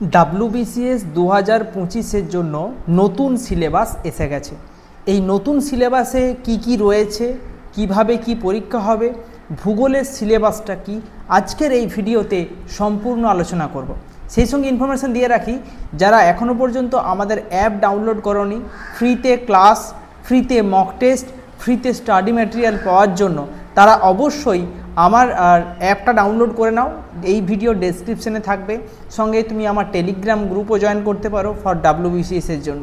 WBCS দু হাজার পঁচিশের জন্য নতুন সিলেবাস এসে গেছে। এই নতুন সিলেবাসে কি কি রয়েছে, কীভাবে কি পরীক্ষা হবে, ভূগোলের সিলেবাসটা কি, আজকের এই ভিডিওতে সম্পূর্ণ আলোচনা করব। সেই সঙ্গে ইনফরমেশান দিয়ে রাখি, যারা এখনও পর্যন্ত আমাদের অ্যাপ ডাউনলোড করনি ফ্রিতে ক্লাস ফ্রিতে মক টেস্ট ফ্রিতে স্টাডি ম্যাটেরিয়াল পাওয়ার জন্য, তারা অবশ্যই আমার অ্যাপটা ডাউনলোড করে নাও। এই ভিডিও ডেসক্রিপশনে থাকবে। সঙ্গে তুমি আমার টেলিগ্রাম গ্রুপও জয়েন করতে পারো ফর ডাব্লিউবিসিএসের জন্য।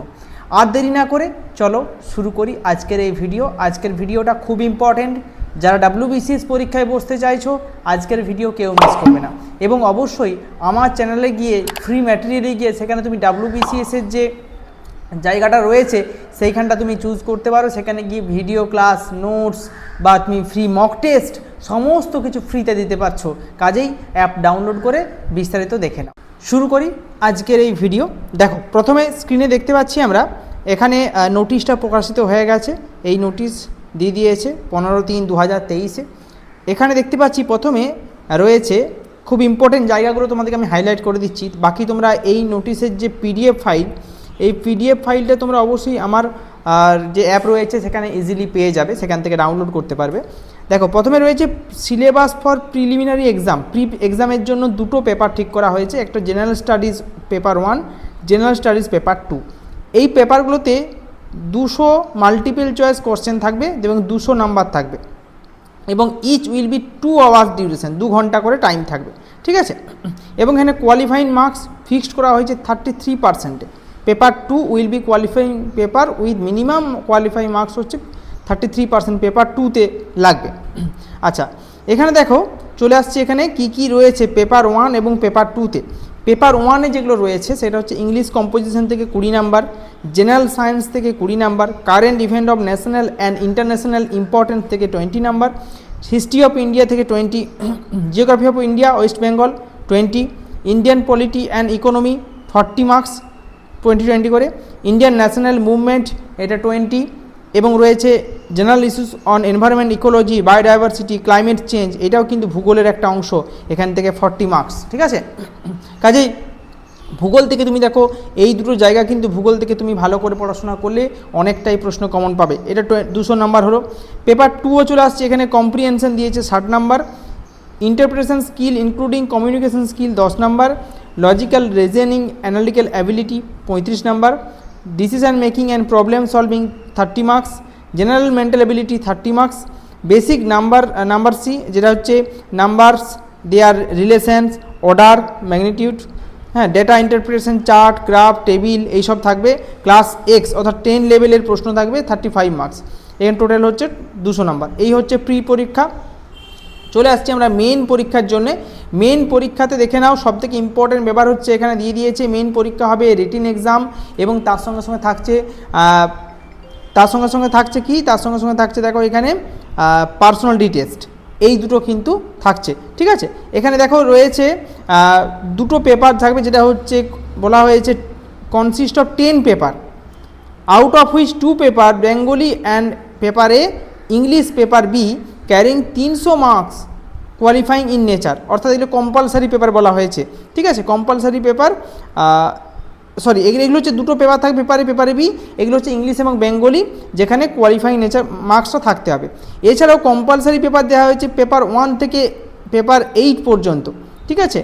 আর দেরি না করে চলো শুরু করি আজকের এই ভিডিও আজকের ভিডিওটা খুব ইম্পর্ট্যান্ট যারা ডাব্লিউবিসিএস পরীক্ষায় বসতে চাইছো, আজকের ভিডিও কেউ মিস করবে না। এবং অবশ্যই আমার চ্যানেলে গিয়ে ফ্রি ম্যাটেরিয়ালে গিয়ে সেখানে তুমি ডাব্লিউবিসিএসের যে জায়গাটা রয়েছে, সেইখানটা তুমি চুজ করতে পারো। সেখানে গিয়ে ভিডিও ক্লাস নোটস বা তুমি ফ্রি মক টেস্ট সমস্ত কিছু ফ্রিতে দিতে পারছ। কাজেই অ্যাপ ডাউনলোড করে বিস্তারিত দেখে নাও। শুরু করি আজকের এই ভিডিও দেখো, প্রথমে স্ক্রিনে দেখতে পাচ্ছি আমরা, এখানে নোটিশটা প্রকাশিত হয়ে গেছে। এই নোটিশ দিয়ে দিয়েছে পনেরো তিন দু হাজার তেইশে। এখানে দেখতে পাচ্ছি প্রথমে রয়েছে খুব ইম্পর্টেন্ট জায়গাগুলো তোমাদেরকে আমি হাইলাইট করে দিচ্ছি। বাকি তোমরা এই নোটিশের যে পিডিএফ ফাইল এই পিডিএফ ফাইলটা তোমরা অবশ্যই আমার যে অ্যাপ রয়েছে সেখানে ইজিলি পেয়ে যাবে, সেখান থেকে ডাউনলোড করতে পারবে। দেখো, প্রথমে রয়েছে syllabus for preliminary exam pre এক্সামের জন্য দুটো পেপার ঠিক করা হয়েছে, একটা general studies paper one general studies paper two এই পেপারগুলোতে দুশো মাল্টিপল চয়েস কোশ্চেন থাকবে এবং দুশো নাম্বার থাকবে এবং each will be two hours duration দু ঘণ্টা করে টাইম থাকবে, ঠিক আছে? এবং এখানে কোয়ালিফাইং মার্কস ফিক্সড করা হয়েছে থার্টি থ্রি পার্সেন্টে paper two will be qualifying paper with minimum qualifying marks হচ্ছে থার্টি থ্রি পার্সেন্ট পেপার টুতে লাগবে। আচ্ছা এখানে দেখো, চলে আসছে এখানে কি কি রয়েছে পেপার ওয়ান এবং পেপার টুতে পেপার ওয়ানে যেগুলো রয়েছে, সেটা হচ্ছে ইংলিশ কম্পোজিশন থেকে কুড়ি নাম্বার জেনারেল সায়েন্স থেকে কুড়ি number current event of national and international importance থেকে twenty number history of India থেকে twenty geography of India West Bengal twenty Indian polity and economy forty marks twenty twenty করে Indian national movement এটা twenty এবং রয়েছে general issues on environment ecology biodiversity climate change এটাও কিন্তু ভূগোলের একটা অংশ, এখান থেকে ফর্টি মার্কস ঠিক আছে? কাজেই ভূগোল থেকে তুমি দেখো, এই দুটো জায়গা কিন্তু ভূগোল থেকে তুমি ভালো করে পড়াশোনা করলে অনেকটাই প্রশ্ন কমন পাবে। এটা দুশো নাম্বার হলো পেপার টুও চলে আসছে, এখানে কম্প্রিহেনশন দিয়েছে ষাট number interpretation skill including communication skill দশ number logical reasoning analytical ability পঁয়ত্রিশ number decision making and problem solving thirty marks general mental ability thirty marks basic number numeracy যেটা হচ্ছে numbers their relations order magnitude হ্যাঁ data interpretation chart graph table এইসব থাকবে। Class X অর্থাৎ ten লেভেলের প্রশ্ন থাকবে থার্টি ফাইভ মার্কস এখানে টোটাল হচ্ছে দুশো নাম্বার এই হচ্ছে প্রি পরীক্ষা চলে আসছি আমরা মেন পরীক্ষার জন্য। মেন পরীক্ষাতে দেখে নাও, সবথেকে ইম্পর্টেন্ট ব্যাপার হচ্ছে এখানে দিয়ে দিয়েছে মেন পরীক্ষা হবে রিটিন এক্সাম এবং তার সঙ্গে সঙ্গে থাকছে তার সঙ্গে সঙ্গে থাকছে কি? তার সঙ্গে সঙ্গে থাকছে দেখো এখানে পার্সোনাল টেস্ট এই দুটো কিন্তু থাকছে, ঠিক আছে? এখানে দেখো রয়েছে দুটো পেপার থাকবে যেটা হচ্ছে, বলা হয়েছে consist of ten paper out of which two paper Bengali and paper A English paper B carrying তিনশো মার্কস কোয়ালিফাইং ইন নেচার অর্থাৎ এগুলো কম্পালসারি পেপার বলা হয়েছে। ঠিক আছে? কম্পালসারি পেপার সরি এগুলো এগুলো হচ্ছে দুটো পেপার থাকবে পেপারে পেপারে বি, এগুলো হচ্ছে ইংলিশ এবং বেঙ্গলি যেখানে কোয়ালিফাইং নেচার মার্কসটা থাকতে হবে। এছাড়াও কম্পালসারি পেপার দেওয়া হয়েছে পেপার ওয়ান থেকে পেপার এইট পর্যন্ত। ঠিক আছে?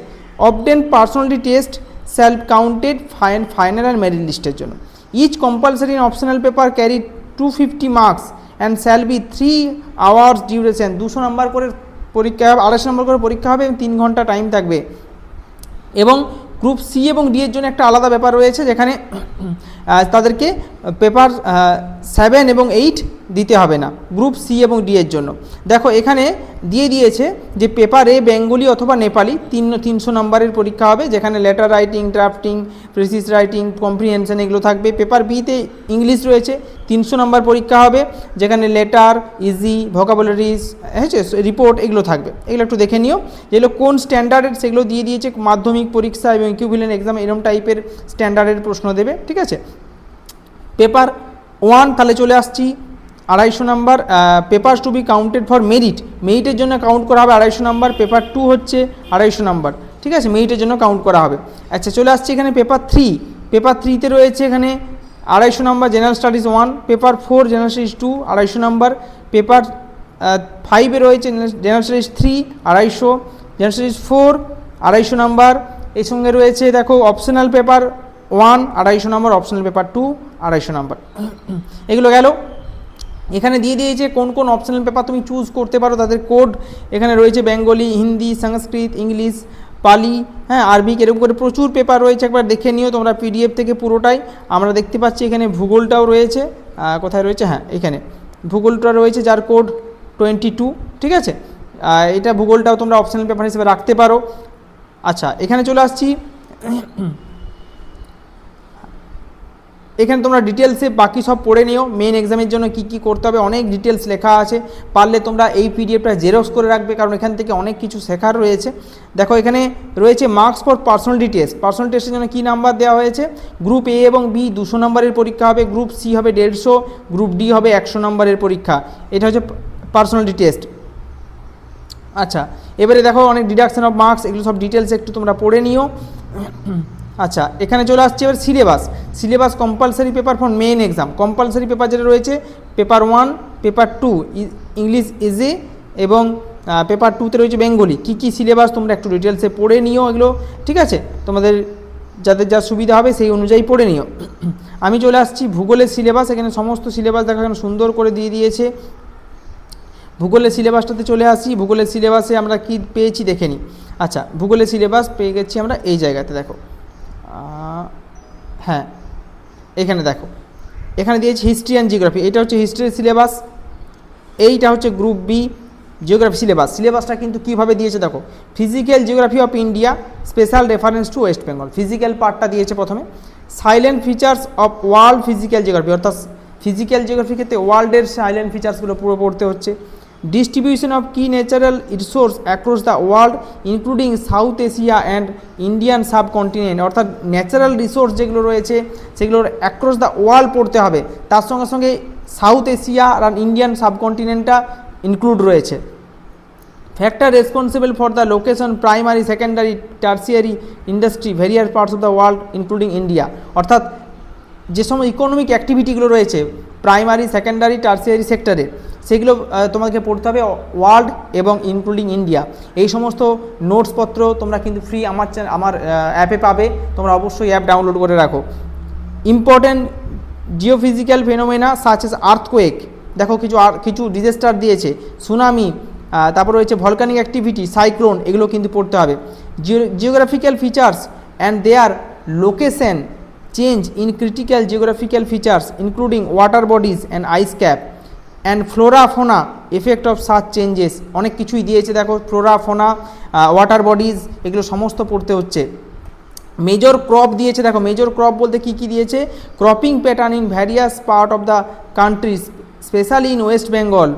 অবডেন personality test self counted fine final and merit লিস্টের জন্য। Each compulsory optional paper carry two fifty marks and shall be three hours duration দুশো নম্বর করে পরীক্ষা হবে, আড়াইশো নম্বর করে পরীক্ষা হবে এবং তিন ঘণ্টা টাইম থাকবে। এবং গ্রুপ সি এবং ডি এর জন্য একটা আলাদা ব্যাপার রয়েছে, যেখানে তাদেরকে পেপার সেভেন এবং এইট দিতে হবে না গ্রুপ সি এবং ডি এর জন্য। দেখো, এখানে দিয়ে দিয়েছে যে পেপার বেঙ্গলি অথবা নেপালি তিন, তিনশো নম্বরের পরীক্ষা হবে, যেখানে letter writing drafting precis writing comprehension এগুলো থাকবে। পেপার বিতে ইংলিশ রয়েছে, তিনশো নম্বর পরীক্ষা হবে, যেখানে লেটার ইজি ভোকাবুলারিজ হয়েছে রিপোর্ট এগুলো থাকবে। এগুলো একটু দেখে নিও। যেগুলো কোন স্ট্যান্ডার্ডের সেগুলো দিয়ে দিয়েছে মাধ্যমিক পরীক্ষা এবং ইকুইভ্যালেন্ট এক্সাম এরকম টাইপের স্ট্যান্ডার্ডের প্রশ্ন দেবে, ঠিক আছে? পেপার ওয়ান, তাহলে চলে আসছি। আড়াইশো number paper two be counted for merit মেরিটের জন্য কাউন্ট করা হবে আড়াইশো নাম্বার পেপার টু হচ্ছে আড়াইশো নাম্বার। ঠিক আছে? মেরিটের জন্য কাউন্ট করা হবে। আচ্ছা চলে আসছে এখানে পেপার থ্রি পেপার থ্রিতে রয়েছে এখানে আড়াইশো number general studies one paper four general studies two আড়াইশো নাম্বার। পেপার ফাইভে রয়েছে জেনারেল স্টাডিজ থ্রি আড়াইশো। জেনারেল স্টাডিজ ফোর আড়াইশো নাম্বার। এর সঙ্গে রয়েছে, দেখো অপশনাল পেপার ওয়ান, আড়াইশো নম্বর অপশনাল পেপার টু আড়াইশো নম্বর। এগুলো গেল। এখানে দিয়ে দিয়েছে কোন কোন অপশনাল পেপার তুমি চুজ করতে পারো, তাদের কোড এখানে রয়েছে বেঙ্গলি, হিন্দি, সংস্কৃত, ইংলিশ, পালি হ্যাঁ আরবিক এরকম করে প্রচুর পেপার রয়েছে। একবার দেখে নিও তোমরা পিডিএফ থেকে পুরোটাই। আমরা দেখতে পাচ্ছি এখানে ভূগোলটাও রয়েছে। কোথায় রয়েছে? হ্যাঁ এখানে। ভূগোলটা রয়েছে যার কোড টোয়েন্টি টু ঠিক আছে? এটা ভূগোলটাও তোমরা অপশনাল পেপার হিসেবে রাখতে পারো। আচ্ছা এখানে চলে আসছি। এখানে তোমরা ডিটেলসে বাকি সব পড়ে নিও। মেন এক্সামের জন্য কি কি করতে হবে, অনেক ডিটেলস লেখা আছে। পারলে তোমরা এই পিডিএফটা জেরক্স করে রাখবে, কারণ এখান থেকে অনেক কিছু শেখার রয়েছে। দেখো, এখানে রয়েছে marks for personality test personal টেস্টের জন্য কী নাম্বার দেওয়া হয়েছে? গ্রুপ এ এবং বি দুশো নম্বরের পরীক্ষা হবে। গ্রুপ সি হবে দেড়শো গ্রুপ ডি হবে একশো নম্বরের পরীক্ষা। এটা হচ্ছে পার্সোনালিটি টেস্ট আচ্ছা এবারে দেখো অনেক ডিডাকশন অফ মার্কস এগুলো সব ডিটেলস একটু তোমরা পড়ে নিও। আচ্ছা এখানে চলে আসছে এবার syllabus syllabus compulsory paper for main exam compulsory paper যেটা রয়েছে paper one paper two English easy এবং পেপার টুতে রয়েছে বেঙ্গলি কী কী সিলেবাস তোমরা একটু ডিটেলসে পড়ে নিও এগুলো, ঠিক আছে? তোমাদের যাদের যা সুবিধা হবে সেই অনুযায়ী পড়ে নিও। আমি চলে আসছি ভূগোলের সিলেবাস, এখানে সমস্ত সিলেবাস দেখা, এখানে সুন্দর করে দিয়ে দিয়েছে। ভূগোলের সিলেবাসটাতে চলে আসি। ভূগোলের সিলেবাসে আমরা কি পেয়েছি দেখে নিই আচ্ছা ভূগোলের সিলেবাস পেয়ে গেছি আমরা এই জায়গাতে, দেখো। হ্যাঁ। এখানে দেখো। এখানে দিয়েছি হিস্ট্রি অ্যান্ড জিওগ্রাফি এটা হচ্ছে হিস্ট্রির সিলেবাস এইটা হচ্ছে গ্রুপ বি জিওগ্রাফি সিলেবাস সিলেবাসটা কিন্তু কীভাবে দিয়েছে দেখো। Physical geography of India special reference to West Bengal physical পার্টটা দিয়েছে প্রথমে। Salient features of world physical geography অর্থাৎ ফিজিক্যাল জিওগ্রাফি ক্ষেত্রে ওয়ার্ল্ডের সাইলেন্ট ফিচার্সগুলো পুরো পড়তে হচ্ছে। Distribution of key natural resource across the world including South Asia and Indian subcontinent অর্থাৎ ন্যাচারাল রিসোর্স যেগুলো রয়েছে, সেগুলোর অ্যাক্রস দ্য ওয়ার্ল্ড পড়তে হবে। তার সঙ্গে সঙ্গে সাউথ এশিয়া আর ইন্ডিয়ান সাবকন্টিনেন্টটা ইনক্লুড রয়েছে। Factor responsible for the location primary secondary tertiary industry various parts of the world including India অর্থাৎ যে সময় ইকোনমিক অ্যাক্টিভিটিগুলো রয়েছে প্রাইমারি সেকেন্ডারি টার্সিয়ারি সেক্টরে সেগুলো তোমাদেরকে পড়তে হবে ওয়ার্ল্ড এবং ইনক্লুডিং ইন্ডিয়া। এই সমস্ত নোটসপত্র তোমরা কিন্তু ফ্রি আমার আমার অ্যাপে পাবে। তোমরা অবশ্যই অ্যাপ ডাউনলোড করে রাখো। Important geophysical phenomena such as earthquake. দেখো কিছু আর, কিছু ডিজাস্টার দিয়েছে। সুনামি তারপর রয়েছে ভলকানিক অ্যাক্টিভিটি, সাইক্লোন, এগুলো কিন্তু পড়তে হবে। Geographical features and their location change in critical geographical features, including water bodies and ice cap. And flora fauna effect of search changes অনেক কিছুই দিয়েছে, দেখো ফ্লোরাফোনা ওয়াটার বডিজ এগুলো সমস্ত পড়তে হচ্ছে। মেজর ক্রপ দিয়েছে, দেখো মেজর ক্রপ বলতে কি কি দিয়েছে? Cropping pattern in various part of the country specially in West Bengal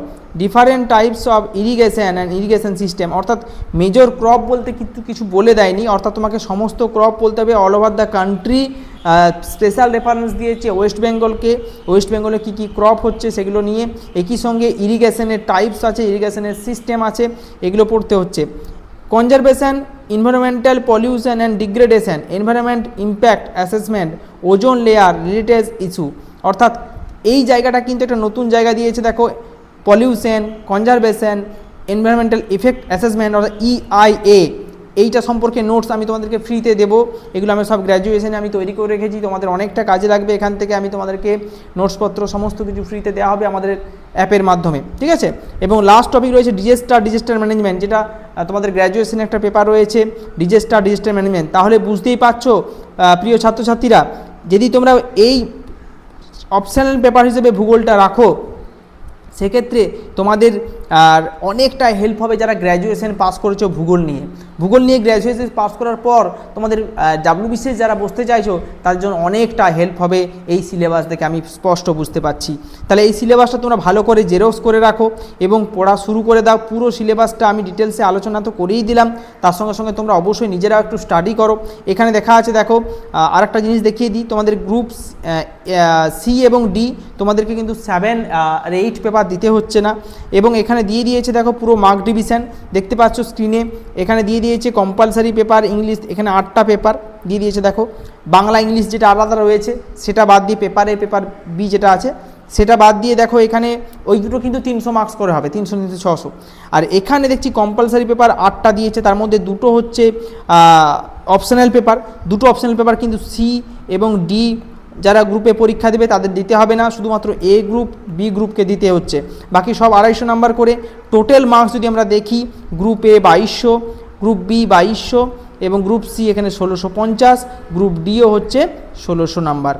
different types of irrigation and irrigation system অর্থাৎ মেজর ক্রপ বলতে কিন্তু কিছু বলে দেয়নি। অর্থাৎ তোমাকে সমস্ত ক্রপ বলতে হবে all over the country special reference দিয়েছে ওয়েস্ট বেঙ্গলকে ওয়েস্ট বেঙ্গলে কী কী ক্রপ হচ্ছে সেগুলো নিয়ে। একই সঙ্গে ইরিগেশনের টাইপস আছে ইরিগেশনের সিস্টেম আছে, এগুলো পড়তে হচ্ছে। Conservation environmental pollution and degradation, environment impact assessment ozone layer related issue অর্থাৎ এই জায়গাটা কিন্তু একটা নতুন জায়গা দিয়েছে, দেখো। Pollution conservation environmental effect assessment অর্থাৎ ইআইএ এইটা সম্পর্কে নোটস আমি তোমাদেরকে ফ্রিতে দেবো। এগুলো আমি সব গ্র্যাজুয়েশনে আমি তৈরি করে রেখেছি। তোমাদের অনেকটা কাজে লাগবে এখান থেকে। আমি তোমাদেরকে নোটসপত্র সমস্ত কিছু ফ্রিতে দেওয়া হবে আমাদের অ্যাপের মাধ্যমে। ঠিক আছে? এবং লাস্ট টপিক রয়েছে ডিজেস্টার ডিজেস্টার ম্যানেজমেন্ট যেটা তোমাদের গ্র্যাজুয়েশনে একটা পেপার রয়েছে ডিজেস্টার ডিজেস্টার ম্যানেজমেন্ট তাহলে বুঝতেই পারছ প্রিয় ছাত্রছাত্রীরা, যদি তোমরা এই অপশানাল পেপার হিসেবে ভূগোলটা রাখো, সেক্ষেত্রে তোমাদের আর অনেকটা হেল্প হবে যারা গ্র্যাজুয়েশন পাস করেছ ভূগোল নিয়ে। ভূগোল নিয়ে গ্র্যাজুয়েশন পাস করার পর তোমাদের ডাব্লিউবিসিএস যারা বসতে চাইছো তার জন্য অনেকটা হেল্প হবে এই সিলেবাস দেখে আমি স্পষ্ট বুঝতে পারছি। তাহলে এই সিলেবাসটা তোমরা ভালো করে জেরক্স করে রাখো এবং পড়া শুরু করে দাও। পুরো সিলেবাসটা আমি ডিটেলসে আলোচনা তো করেই দিলাম। তার সঙ্গে সঙ্গে তোমরা অবশ্যই নিজেরাও একটু স্টাডি করো। এখানে দেখা আছে, দেখো আর একটা জিনিস দেখিয়ে দিই। তোমাদের গ্রুপ সি এবং ডি তোমাদেরকে কিন্তু সেভেন আর এইট পেপার দিতে হচ্ছে না। এবং এখানে এখানে দিয়ে দিয়েছে, দেখো, পুরো মার্ক ডিভিশন দেখতে পাচ্ছ স্ক্রিনে এখানে দিয়ে দিয়েছে কম্পালসারি পেপার ইংলিশ এখানে আটটা পেপার দিয়ে দিয়েছে, দেখো। বাংলা ইংলিশ যেটা আলাদা রয়েছে, সেটা বাদ দিয়ে পেপারে পেপার বি যেটা আছে, সেটা বাদ দিয়ে দেখো, এখানে ওই দুটো কিন্তু তিনশো মার্কস করে হবে, তিনশো তিনশো ছশো। আর এখানে দেখছি কম্পালসারি পেপার আটটা দিয়েছে, তার মধ্যে দুটো হচ্ছে অপশনাল পেপার দুটো অপশনাল পেপার কিন্তু সি এবং ডি যারা গ্রুপে পরীক্ষা দেবে তাদের দিতে হবে না, শুধুমাত্র এ গ্রুপ বি গ্রুপকে দিতে হচ্ছে। বাকি সব আড়াইশো নাম্বার করে টোটাল মার্কস যদি আমরা দেখি গ্রুপ এ বাইশশো গ্রুপ বি বাইশশো এবং গ্রুপ সি এখানে ষোলোশো পঞ্চাশ গ্রুপ ডিও হচ্ছে ষোলোশো নাম্বার।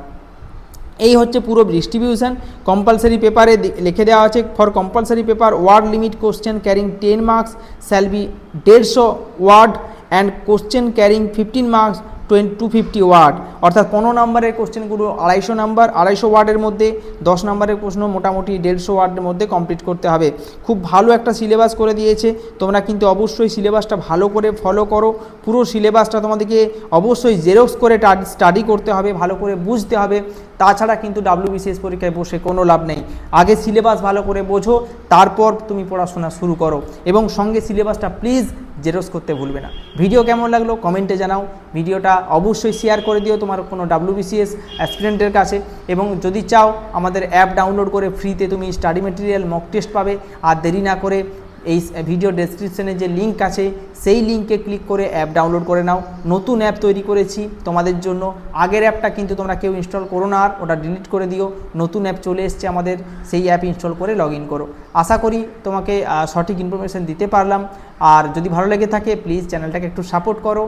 এই হচ্ছে পুরো ডিস্ট্রিবিউশন কম্পালসারি পেপারে লিখে দেওয়া আছে for compulsory paper word limit question carrying ten marks shall be দেড়শো word and question carrying fifteen marks twenty two fifty word. অর্থাৎ পনেরো নম্বরের কোশ্চেনগুলো আড়াইশো নাম্বার, আড়াইশো ওয়ার্ডের মধ্যে দশ নম্বরের প্রশ্ন মোটামুটি দেড়শো ওয়ার্ডের মধ্যে কমপ্লিট করতে হবে। খুব ভালো একটা সিলেবাস করে দিয়েছে। তোমরা কিন্তু অবশ্যই সিলেবাসটা ভালো করে ফলো করো। পুরো সিলেবাসটা তোমাদেরকে অবশ্যই জেরক্স করে স্টাডি করতে হবে, ভালো করে বুঝতে হবে। তাছাড়া কিন্তু ডাব্লিউবিসিএস পরীক্ষায় বসে কোনো লাভ নেই। আগে সিলেবাস ভালো করে বোঝো, তারপর তুমি পড়াশোনা শুরু করো এবং সঙ্গে সিলেবাসটা প্লিজ জেরক্স করতে ভুলবে না। ভিডিও কেমন লাগল কমেন্টে জানাও। ভিডিওটা অবশ্যই শেয়ার করে দিও তোমার কোনো ডাব্লিউবিসিএস অ্যাসপিরেন্টের কাছে এবং যদি চাও আমাদের অ্যাপ ডাউনলোড করে ফ্রিতে তুমি স্টাডি মেটেরিয়াল মক টেস্ট পাবে। আর দেরি না করে এই ভিডিও ডেসক্রিপশনে যে লিঙ্ক আছে, সেই লিঙ্কে ক্লিক করে অ্যাপ ডাউনলোড করে নাও। নতুন অ্যাপ তৈরি করেছি তোমাদের জন্য। আগের অ্যাপটা কিন্তু তোমরা কেউ ইনস্টল করো না আর, ওটা ডিলিট করে দিও। নতুন অ্যাপ চলে এসছে আমাদের, সেই অ্যাপ ইনস্টল করে লগ ইন করো। আশা করি তোমাকে সঠিক ইনফরমেশান দিতে পারলাম। আর যদি ভালো লেগে থাকে প্লিজ চ্যানেলটাকে একটু সাপোর্ট করো।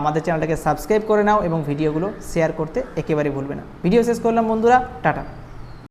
আমাদের চ্যানেলটাকে সাবস্ক্রাইব করে নাও এবং ভিডিওগুলো শেয়ার করতে একেবারে ভুলবে না। ভিডিও শেষ করলাম বন্ধুরা, টাটা।